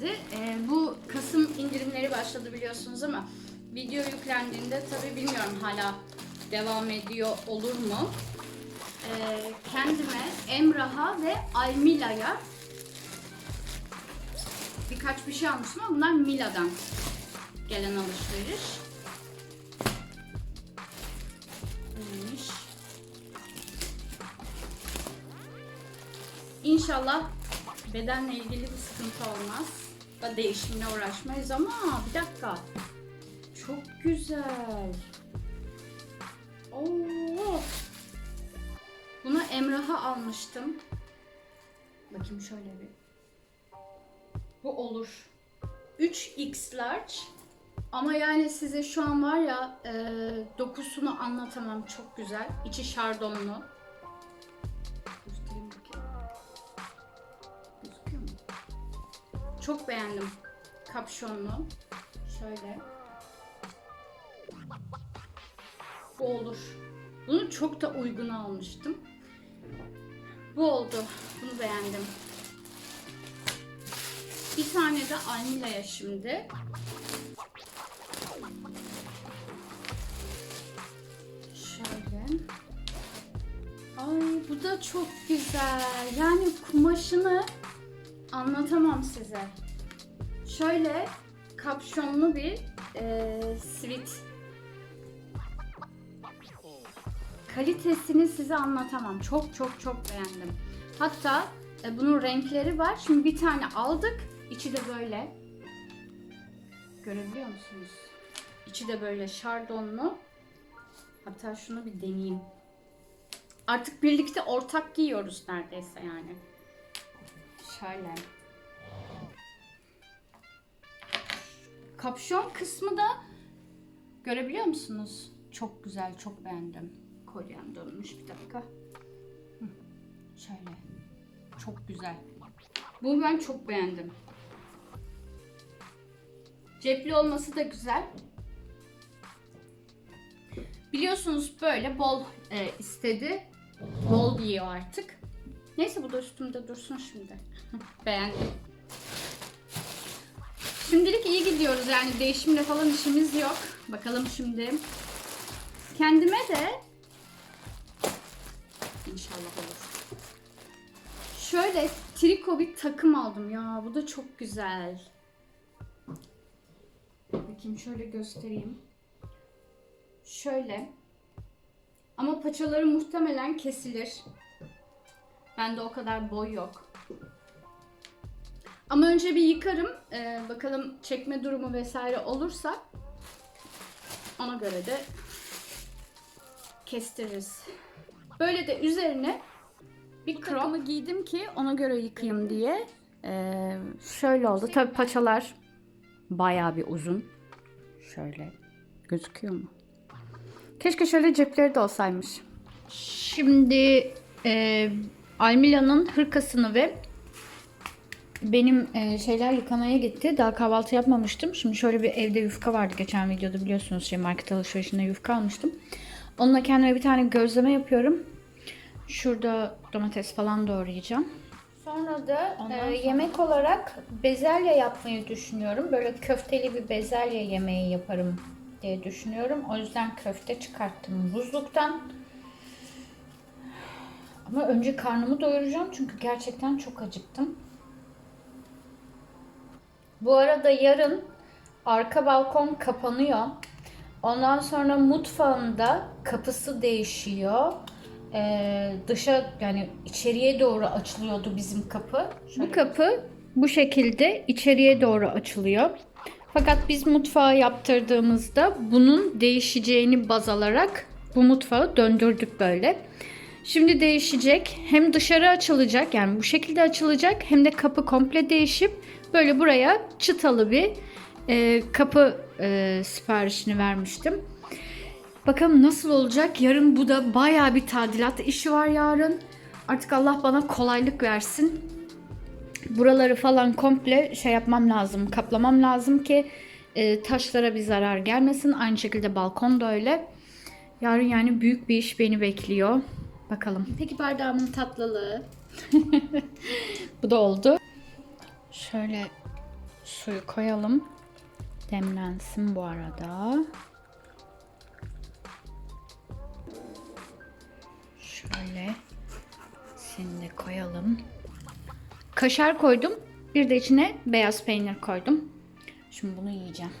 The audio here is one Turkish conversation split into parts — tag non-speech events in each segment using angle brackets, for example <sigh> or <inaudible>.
geldi. Ee, bu Kasım indirimleri başladı biliyorsunuz ama video yüklendiğinde tabii bilmiyorum hala devam ediyor olur mu? Ee, kendime Emrah'a ve Almila'ya birkaç bir şey almıştım ama bunlar Mila'dan gelen alışveriş. Neymiş? İnşallah bedenle ilgili bir sıkıntı olmaz. Da değişimle uğraşmayız ama bir dakika. Çok güzel. Oo. Bunu Emrah'a almıştım. Bakayım şöyle bir. Bu olur. 3x large. Ama yani size şu an var ya e, dokusunu anlatamam. Çok güzel. İçi şardonlu. Çok beğendim. Kapşonlu. Şöyle. Bu olur. Bunu çok da uygun almıştım. Bu oldu. Bunu beğendim. Bir tane de Almila'ya şimdi. Şöyle. Ay bu da çok güzel. Yani kumaşını anlatamam size. Şöyle kapşonlu bir e, sweat. Kalitesini size anlatamam. Çok çok çok beğendim. Hatta e, bunun renkleri var. Şimdi bir tane aldık. İçi de böyle. Görebiliyor musunuz? İçi de böyle şardonlu. Hatta şunu bir deneyeyim. Artık birlikte ortak giyiyoruz neredeyse yani. Şöyle. Kapşon kısmı da görebiliyor musunuz? Çok güzel, çok beğendim. Kolyem dönmüş bir dakika. Şöyle. Çok güzel. Bunu ben çok beğendim. Cepli olması da güzel. Biliyorsunuz böyle bol e, istedi. Bol giyiyor artık. Neyse bu da üstümde dursun şimdi. Beğendim. Şimdilik iyi gidiyoruz yani değişimle falan işimiz yok. Bakalım şimdi. Kendime de İnşallah olur. Şöyle triko bir takım aldım ya. Bu da çok güzel. Bakayım şöyle göstereyim. Şöyle. Ama paçaları muhtemelen kesilir. Bende o kadar boy yok. Ama önce bir yıkarım. Ee, bakalım çekme durumu vesaire olursa ona göre de kestiririz. Böyle de üzerine bir takımı giydim ki ona göre yıkayayım diye. Ee, şöyle oldu. Tabi paçalar bayağı bir uzun. Şöyle gözüküyor mu? Keşke şöyle cepleri de olsaymış. Şimdi e, Almila'nın hırkasını ve benim e, şeyler yıkamaya gitti. Daha kahvaltı yapmamıştım. Şimdi şöyle bir evde yufka vardı geçen videoda biliyorsunuz şey market alışverişinde yufka almıştım. Onunla kendime bir tane gözleme yapıyorum. Şurada domates falan doğrayacağım. Sonra da e, yemek olarak bezelye yapmayı düşünüyorum. Böyle köfteli bir bezelye yemeği yaparım diye düşünüyorum. O yüzden köfte çıkarttım buzluktan. Ama önce karnımı doyuracağım çünkü gerçekten çok acıktım. Bu arada yarın arka balkon kapanıyor. Ondan sonra mutfağında kapısı değişiyor. Ee, dışa yani içeriye doğru açılıyordu bizim kapı. bu kapı bu şekilde içeriye doğru açılıyor. Fakat biz mutfağı yaptırdığımızda bunun değişeceğini baz alarak bu mutfağı döndürdük böyle. Şimdi değişecek. Hem dışarı açılacak yani bu şekilde açılacak hem de kapı komple değişip böyle buraya çıtalı bir e, kapı e, siparişini vermiştim. Bakalım nasıl olacak? Yarın bu da bayağı bir tadilat işi var yarın. Artık Allah bana kolaylık versin. Buraları falan komple şey yapmam lazım, kaplamam lazım ki e, taşlara bir zarar gelmesin. Aynı şekilde balkon da öyle. Yarın yani büyük bir iş beni bekliyor. Bakalım. Peki bardağımın tatlılığı. <laughs> bu da oldu. Şöyle suyu koyalım. Demlensin bu arada. Şöyle seni koyalım. Kaşar koydum. Bir de içine beyaz peynir koydum. Şimdi bunu yiyeceğim.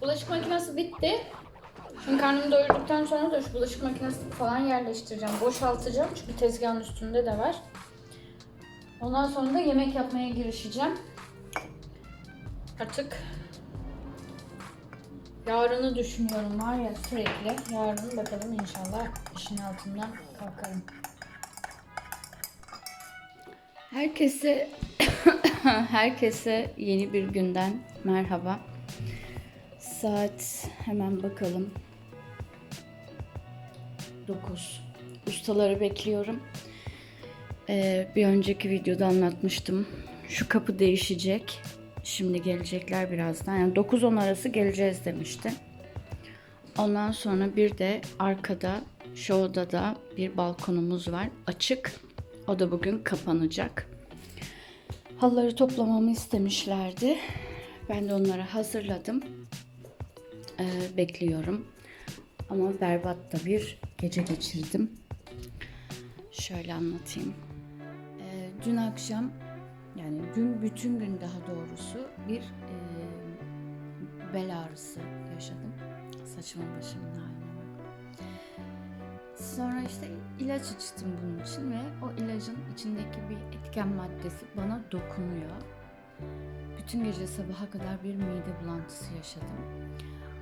Bulaşık makinesi bitti. Şimdi karnımı doyurduktan sonra da şu bulaşık makinesini falan yerleştireceğim. Boşaltacağım çünkü tezgahın üstünde de var. Ondan sonra da yemek yapmaya girişeceğim. Artık yarını düşünüyorum var ya sürekli. Yarın bakalım inşallah işin altından kalkarım. Herkese <coughs> herkese yeni bir günden merhaba. Saat hemen bakalım. 9. Ustaları bekliyorum. Ee, bir önceki videoda anlatmıştım. Şu kapı değişecek. Şimdi gelecekler birazdan. Yani 9-10 arası geleceğiz demişti. Ondan sonra bir de arkada şu odada bir balkonumuz var. Açık. O da bugün kapanacak. Halıları toplamamı istemişlerdi. Ben de onları hazırladım. Ee, bekliyorum. Ama berbat da bir gece geçirdim. Şöyle anlatayım. Ee, dün akşam yani dün bütün gün daha doğrusu bir e, bel ağrısı yaşadım. Saçma başımın haline. Sonra işte ilaç içtim bunun için ve o ilacın içindeki bir etken maddesi bana dokunuyor. Bütün gece sabaha kadar bir mide bulantısı yaşadım.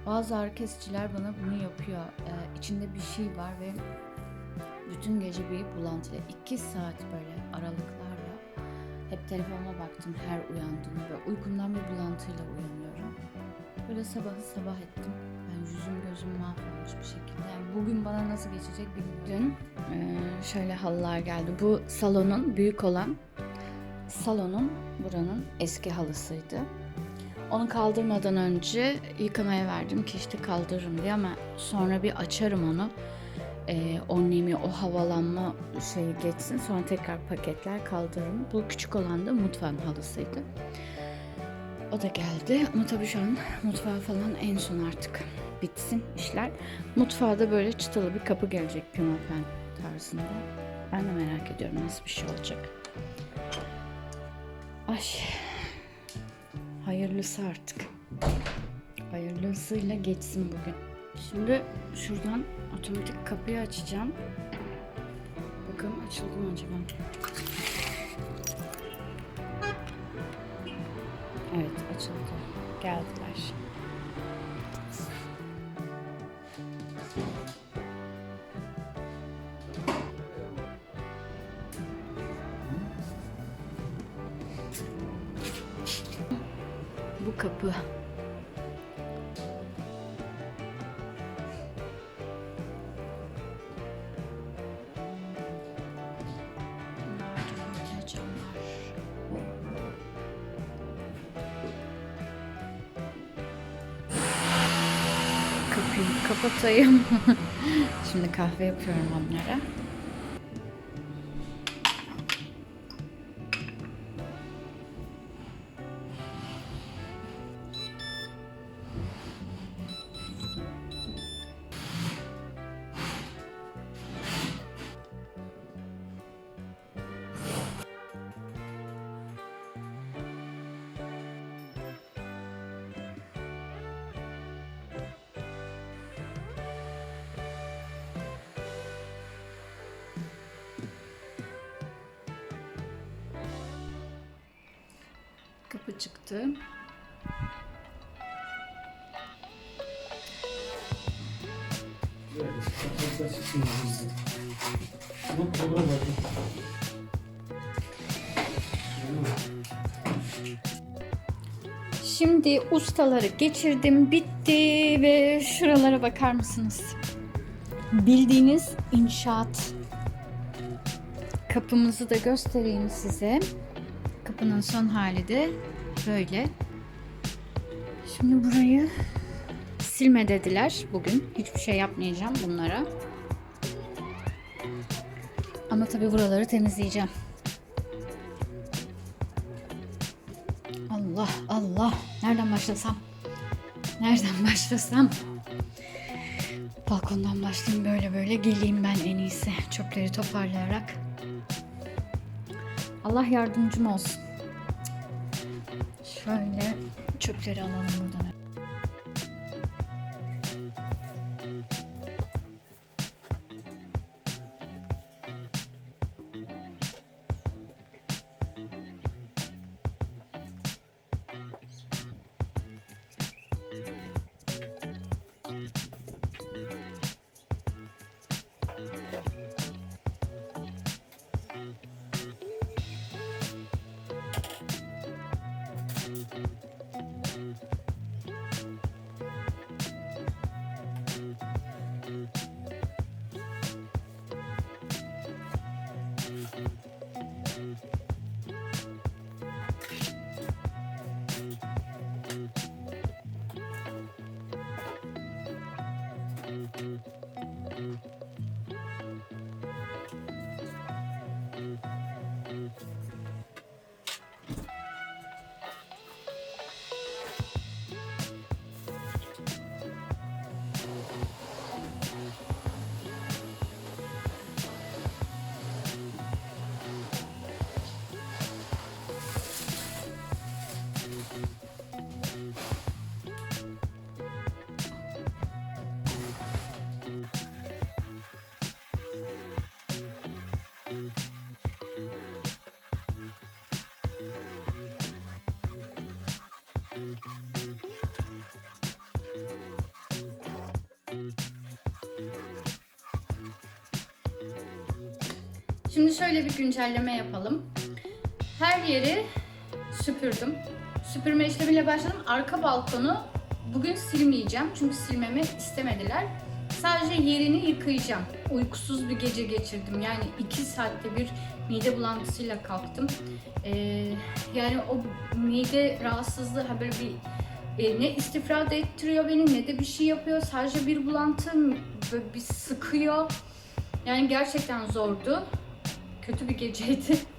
Bazı ağrı kesiciler bana bunu yapıyor. Ee, içinde bir şey var ve bütün gece bir bulantıyla iki saat böyle aralıklarla hep telefonuma baktım her uyandığımda ve uykumdan bir bulantıyla uyanıyorum. Böyle sabahı sabah ettim. Ben yüzüm gözüm mahvolmuş bir şekilde. Yani bugün bana nasıl geçecek bilmiyorum. Dün e, şöyle halılar geldi. Bu salonun büyük olan salonun buranın eski halısıydı. Onu kaldırmadan önce yıkamaya verdim ki işte kaldırırım diye ama sonra bir açarım onu. Ee, o nemi, o havalanma şeyi geçsin. Sonra tekrar paketler kaldırırım. Bu küçük olan da mutfağın halısıydı. O da geldi ama tabii şu an mutfağı falan en son artık bitsin işler. Mutfağa da böyle çıtalı bir kapı gelecek pimapen tarzında. Ben de merak ediyorum nasıl bir şey olacak. Ay Hayırlısı artık. Hayırlısıyla geçsin bugün. Şimdi şuradan otomatik kapıyı açacağım. Bakalım açıldı mı acaba? Evet açıldı. Geldiler. Kapı. Kapatayım. <laughs> Şimdi kahve yapıyorum onlara. Kapı çıktı. Şimdi ustaları geçirdim, bitti ve şuralara bakar mısınız? Bildiğiniz inşaat. Kapımızı da göstereyim size. Kapının son hali de böyle. Şimdi burayı silme dediler bugün. Hiçbir şey yapmayacağım bunlara. Ama tabii buraları temizleyeceğim. Allah Allah. Nereden başlasam? Nereden <laughs> başlasam? Balkondan başlayayım böyle böyle geleyim ben en iyisi. Çöpleri toparlayarak. Allah yardımcım olsun. Şöyle çöpleri alalım buradan. Şimdi şöyle bir güncelleme yapalım. Her yeri süpürdüm. Süpürme işlemiyle başladım. Arka balkonu bugün silmeyeceğim. Çünkü silmemi istemediler. Sadece yerini yıkayacağım. Uykusuz bir gece geçirdim. Yani iki saatte bir mide bulantısıyla kalktım. Ee, yani o mide rahatsızlığı ha bir e, ne istifra ettiriyor beni ne de bir şey yapıyor. Sadece bir bulantı böyle bir sıkıyor. Yani gerçekten zordu. Kötü bir geceydi. <laughs>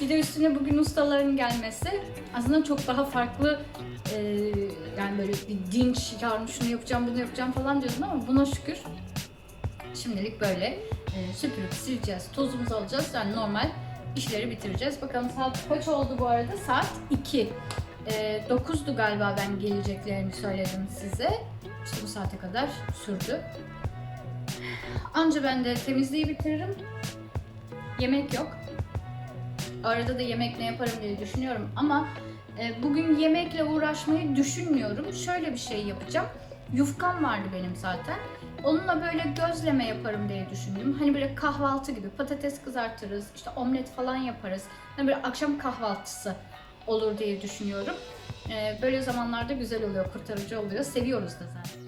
Bir de üstüne bugün ustaların gelmesi aslında çok daha farklı e, yani böyle bir dinç yarın şunu yapacağım bunu yapacağım falan diyordum ama buna şükür şimdilik böyle e, süpürüp sileceğiz tozumuzu alacağız yani normal işleri bitireceğiz. Bakalım saat kaç oldu bu arada? Saat 2. E, 9'du galiba ben geleceklerini söyledim size. İşte bu saate kadar sürdü. Anca ben de temizliği bitiririm. Yemek yok. Arada da yemek ne yaparım diye düşünüyorum ama e, bugün yemekle uğraşmayı düşünmüyorum. Şöyle bir şey yapacağım. Yufkam vardı benim zaten. Onunla böyle gözleme yaparım diye düşündüm. Hani böyle kahvaltı gibi patates kızartırız, işte omlet falan yaparız. Hani böyle akşam kahvaltısı olur diye düşünüyorum. E, böyle zamanlarda güzel oluyor, kurtarıcı oluyor. Seviyoruz da zaten.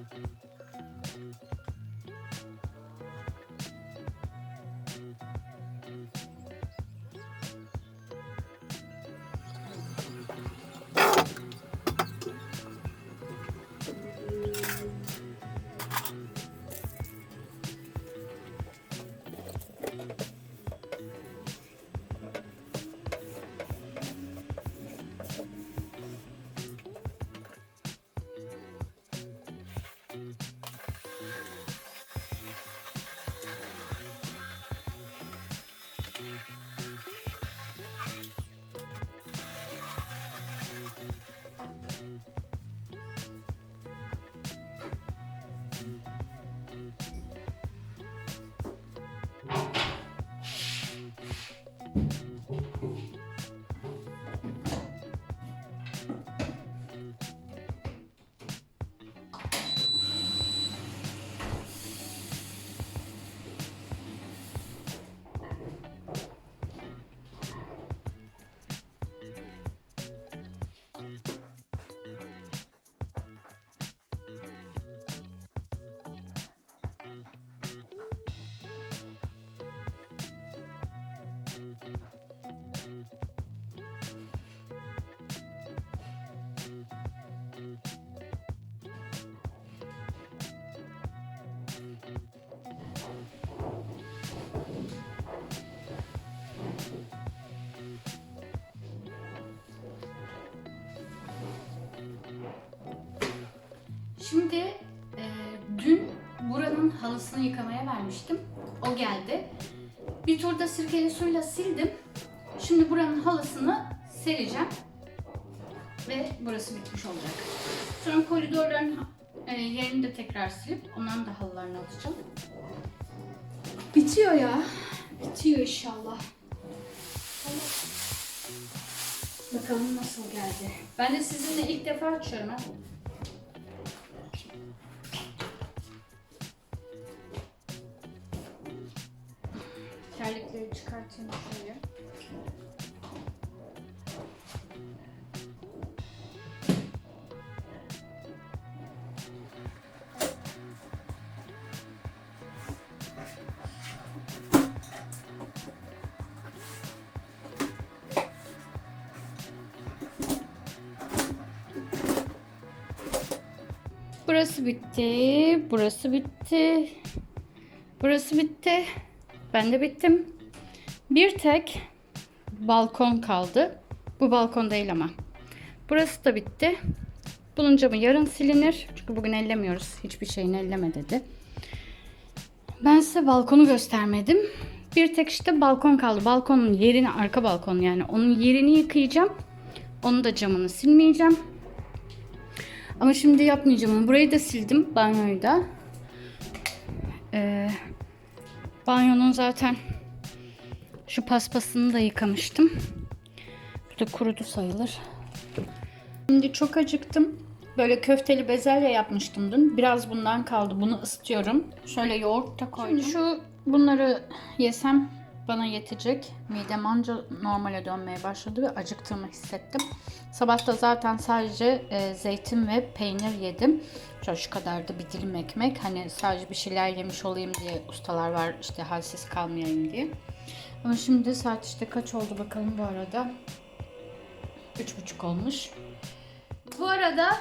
Halısını yıkamaya vermiştim. O geldi. Bir turda sirkeli suyla sildim. Şimdi buranın halısını sereceğim. Ve burası bitmiş olacak. Sonra koridorların e, yerini de tekrar silip onların da halılarını atacağım. Bitiyor ya. Bitiyor inşallah. Bakalım nasıl geldi. Ben de sizinle ilk defa açıyorum Terlikleri çıkartayım şöyle. Burası bitti. Burası bitti. Burası bitti. Ben de bittim. Bir tek balkon kaldı. Bu balkon değil ama. Burası da bitti. Bunun camı yarın silinir. Çünkü bugün ellemiyoruz. Hiçbir şeyini elleme dedi. Ben size balkonu göstermedim. Bir tek işte balkon kaldı. Balkonun yerini, arka balkon yani. Onun yerini yıkayacağım. Onun da camını silmeyeceğim. Ama şimdi yapmayacağım onu. Burayı da sildim. Banyoyu da. Ee, banyonun zaten şu paspasını da yıkamıştım. Bu da kurudu sayılır. Şimdi çok acıktım. Böyle köfteli bezelye yapmıştım dün. Biraz bundan kaldı. Bunu ısıtıyorum. Şöyle yoğurt da koydum. Şimdi şu bunları yesem bana yetecek. Midem anca normale dönmeye başladı ve acıktığımı hissettim. Sabah da zaten sadece e, zeytin ve peynir yedim. Şöyle şu kadar da bir dilim ekmek. Hani sadece bir şeyler yemiş olayım diye ustalar var işte halsiz kalmayayım diye. Ama şimdi saat işte kaç oldu bakalım bu arada. Üç buçuk olmuş. Bu arada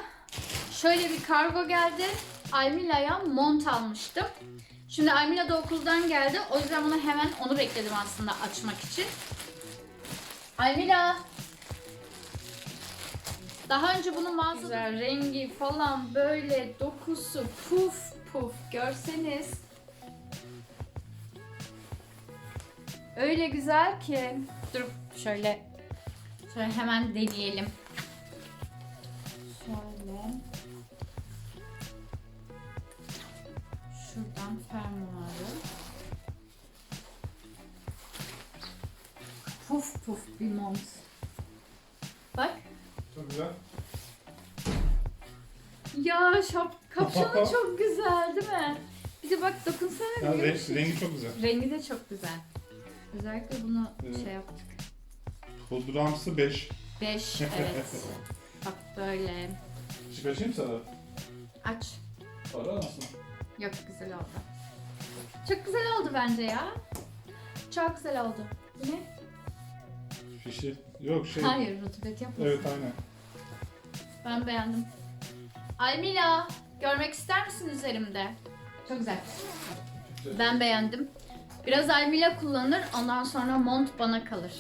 şöyle bir kargo geldi. Almila'ya mont almıştım. Şimdi Almila da okuldan geldi. O yüzden bunu hemen onu bekledim aslında açmak için. Almila. Daha önce bunu mağazada Güzel, rengi falan böyle dokusu puf puf görseniz. Öyle güzel ki. Dur şöyle şöyle hemen deneyelim. Şuradan fermuarı. Puf puf bir mont. Bak. Çok güzel. Ya şap kapşonu <laughs> çok güzel değil mi? Bir de bak dokunsana Ya, bir renk, rengi çok güzel. Rengi de çok güzel. Özellikle bunu Evet. şey yaptık. Pudramsı 5. 5 evet. bak böyle. Çıkarayım sana. Aç. Para nasıl? Yok güzel oldu. Çok güzel oldu bence ya. Çok güzel oldu. Bu ne? Fişi. Yok şey. Hayır rutubet yapmasın. Evet aynen. Ben beğendim. Almila görmek ister misin üzerimde? Çok güzel. Ben beğendim. Biraz Almila kullanır ondan sonra mont bana kalır.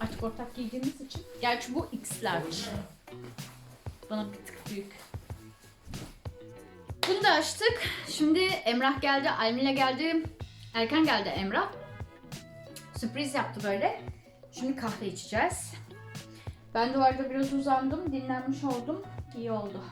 Artık ortak giydiğimiz için. Gerçi bu X large. Bana bir tık büyük. Bunu da açtık. Şimdi Emrah geldi, Almila geldi. Erken geldi Emrah. Sürpriz yaptı böyle. Şimdi kahve içeceğiz. Ben duvarda biraz uzandım, dinlenmiş oldum. İyi oldu.